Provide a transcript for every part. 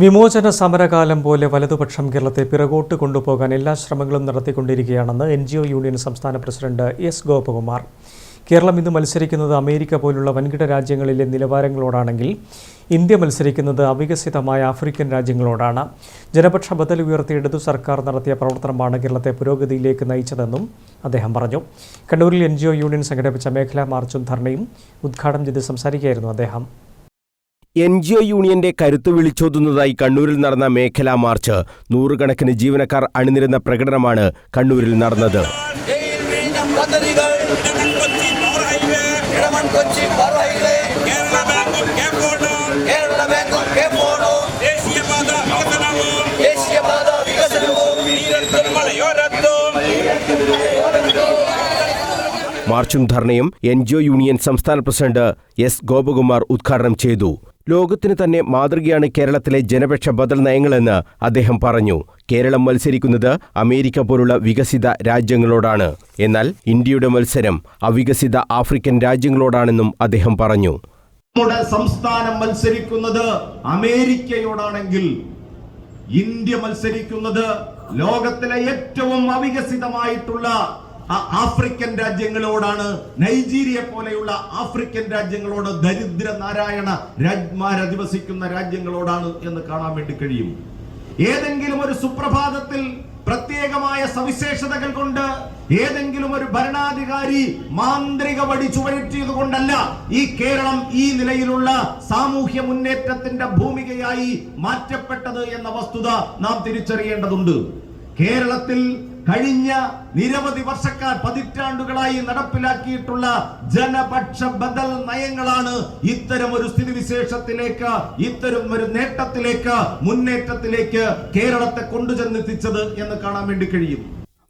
വിമോചന സമരകാലം പോലെ വലതുപക്ഷം കേരളത്തെ പിറകോട്ട് കൊണ്ടുപോകാൻ എല്ലാ ശ്രമങ്ങളും നടത്തിക്കൊണ്ടിരിക്കുകയാണെന്ന് എൻ ജി ഒ യൂണിയൻ സംസ്ഥാന പ്രസിഡന്റ് എസ് ഗോപകുമാർ. കേരളം ഇന്ന് മത്സരിക്കുന്നത് അമേരിക്ക പോലുള്ള വൻകിട രാജ്യങ്ങളിലെ നിലവാരങ്ങളോടാണെങ്കിൽ ഇന്ത്യ മത്സരിക്കുന്നത് അവികസിതമായ ആഫ്രിക്കൻ രാജ്യങ്ങളോടാണ്. ജനപക്ഷ ബദൽ ഉയർത്തി ഇടതു സർക്കാർ നടത്തിയ പ്രവർത്തനമാണ് കേരളത്തെ പുരോഗതിയിലേക്ക് നയിച്ചതെന്നും അദ്ദേഹം പറഞ്ഞു. കണ്ണൂരിൽ എൻ യൂണിയൻ സംഘടിപ്പിച്ച മേഖലാ മാർച്ചും ധർണയും ഉദ്ഘാടനം ചെയ്ത് സംസാരിക്കുകയായിരുന്നു അദ്ദേഹം. എൻ ജി ഒ യൂണിയന്റെ കരുത്ത് വിളിച്ചോതുന്നതായി കണ്ണൂരിൽ നടന്ന മേഖലാ മാർച്ച്. നൂറുകണക്കിന് ജീവനക്കാർ അണിനിരുന്ന പ്രകടനമാണ് കണ്ണൂരിൽ നടന്നത്. മാർച്ചും ധർണയും എൻ ജി ഒ യൂണിയൻ സംസ്ഥാന പ്രസിഡന്റ് എസ് ഗോപകുമാർ ഉദ്ഘാടനം ചെയ്തു. ലോകത്തിന് തന്നെ മാതൃകയാണ് കേരളത്തിലെ ജനപക്ഷ ബദൽ നയങ്ങളെന്ന് അദ്ദേഹം പറഞ്ഞു. കേരളം മത്സരിക്കുന്നത് അമേരിക്ക പോലുള്ള വികസിത രാജ്യങ്ങളോടാണ്. എന്നാൽ ഇന്ത്യയുടെ മത്സരം അവികസിത ആഫ്രിക്കൻ രാജ്യങ്ങളോടാണെന്നും അദ്ദേഹം പറഞ്ഞു. നമ്മുടെ സംസ്ഥാനം മത്സരിക്കുന്നത് അമേരിക്കയോടാണെങ്കിൽ ഇന്ത്യ മത്സരിക്കുന്നത് ലോകത്തിലെ ഏറ്റവും അവികസിതമായിട്ടുള്ള ആഫ്രിക്കൻ രാജ്യങ്ങളോടാണ് നൈജീരിയ പോലെയുള്ള ആഫ്രിക്കൻ രാജ്യങ്ങളോട് ദരിദ്ര നാരായണ രാജ്മാർ അധിവസിക്കുന്ന രാജ്യങ്ങളോടാണ് എന്ന് കാണാൻ വേണ്ടി കഴിയും. ഏതെങ്കിലും ഒരു സുപ്രഭാതത്തിൽ പ്രത്യേകമായ സവിശേഷതകൾ കൊണ്ട് ഏതെങ്കിലും ഒരു ഭരണാധികാരി മാന്ത്രിക വടി ചുവരുത്തിയത് കൊണ്ടല്ല ഈ കേരളം ഈ നിലയിലുള്ള സാമൂഹ്യ മുന്നേറ്റത്തിന്റെ ഭൂമികയായി മാറ്റപ്പെട്ടത് എന്ന വസ്തുത നാം തിരിച്ചറിയേണ്ടതുണ്ട്. കേരളത്തിൽ കഴിഞ്ഞ നിരവധി വർഷക്കാർ പതിറ്റാണ്ടുകളായി നടപ്പിലാക്കിയിട്ടുള്ള ജനപക്ഷ ബദൽ നയങ്ങളാണ് ഇത്തരം ഒരു സ്ഥിതിവിശേഷത്തിലേക്ക് ഇത്തരം ഒരു നേട്ടത്തിലേക്ക് മുന്നേറ്റത്തിലേക്ക് കേരളത്തെ കൊണ്ടുചെന്നെത്തിച്ചത് എന്ന് കാണാൻ വേണ്ടി കഴിയും.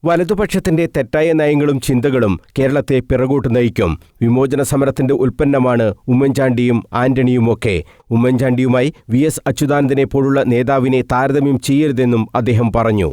വലതുപക്ഷത്തിന്റെ തെറ്റായ നയങ്ങളും ചിന്തകളും കേരളത്തെ പിറകോട്ട് നയിക്കും. വിമോചന സമരത്തിന്റെ ഉൽപ്പന്നമാണ് ഉമ്മൻചാണ്ടിയും ആന്റണിയുമൊക്കെ. ഉമ്മൻചാണ്ടിയുമായി വി എസ് അച്യുതാനന്ദനെ പോലുള്ള നേതാവിനെ താരതമ്യം ചെയ്യരുതെന്നും അദ്ദേഹം പറഞ്ഞു.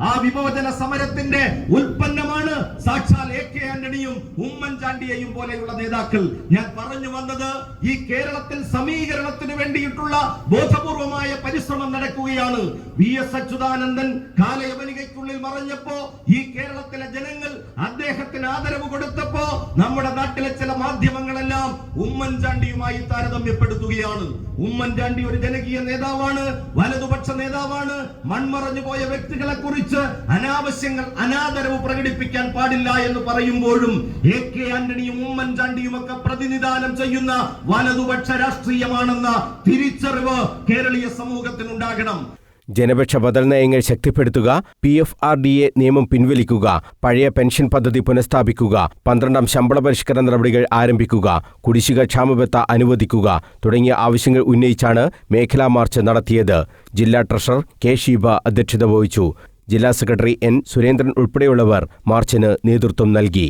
ആ വിമോചന സമരത്തിന്റെ ഉൽപ്പന്നമാണ് സാക്ഷാൽ എ കെ ആന്റണിയും ഉമ്മൻചാണ്ടിയെയും പോലെയുള്ള നേതാക്കൾ. ഞാൻ പറഞ്ഞു വന്നത് ഈ കേരളത്തിൽ സമീകരണത്തിന് വേണ്ടിയിട്ടുള്ള ബോധപൂർവമായ പരിശ്രമം നടക്കുകയാണ്. വി എസ് അച്യുതാനന്ദൻ കാലയവനികയ്ക്കുള്ളിൽ മറഞ്ഞപ്പോ ഈ കേരളത്തിലെ ജനങ്ങൾ അദ്ദേഹത്തിന് ആദരവ് കൊടുത്തപ്പോ നമ്മുടെ നാട്ടിലെ ചില മാധ്യമങ്ങളെല്ലാം ഉമ്മൻചാണ്ടിയുമായി താരതമ്യപ്പെടുത്തുകയാണ്. ഉമ്മൻചാണ്ടി ഒരു ജനകീയ നേതാവാണ്. വലതുപക്ഷ നേതാവാണ് മൺമറഞ്ഞു പോയ വ്യക്തികളെ കുറിച്ച് അനാവശ്യങ്ങൾ അനാദരവ് പ്രകടിപ്പിക്കാൻ പാടില്ല എന്ന് പറയുമ്പോഴും എ കെ ആന്റണിയും ഉമ്മൻചാണ്ടിയും ഒക്കെ പ്രതിനിധാനം ചെയ്യുന്ന വലതുപക്ഷ രാഷ്ട്രീയമാണെന്ന തിരിച്ചറിവ് കേരളീയ സമൂഹത്തിനുണ്ടാകണം. ജനപക്ഷ ബദൽ നയങ്ങൾ ശക്തിപ്പെടുത്തുക P F R D A നിയമം പിൻവലിക്കുക പഴയ പെൻഷൻ പദ്ധതി പുനഃസ്ഥാപിക്കുക പന്ത്രണ്ടാം ശമ്പള പരിഷ്കരണ നടപടികൾ ആരംഭിക്കുക കുടിശ്ശിക ക്ഷാമബത്ത അനുവദിക്കുക തുടങ്ങിയ ആവശ്യങ്ങൾ ഉന്നയിച്ചാണ് മേഖലാ മാർച്ച് നടത്തിയത്. ജില്ലാ ട്രഷറർ കെ ഷീബ അധ്യക്ഷത വഹിച്ചു. ജില്ലാ സെക്രട്ടറി എൻ സുരേന്ദ്രൻ ഉൾപ്പെടെയുള്ളവർ മാർച്ചിന് നേതൃത്വം നൽകി.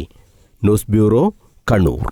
News bureau Kannur.